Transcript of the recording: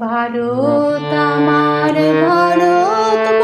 ভারত আমার ভারত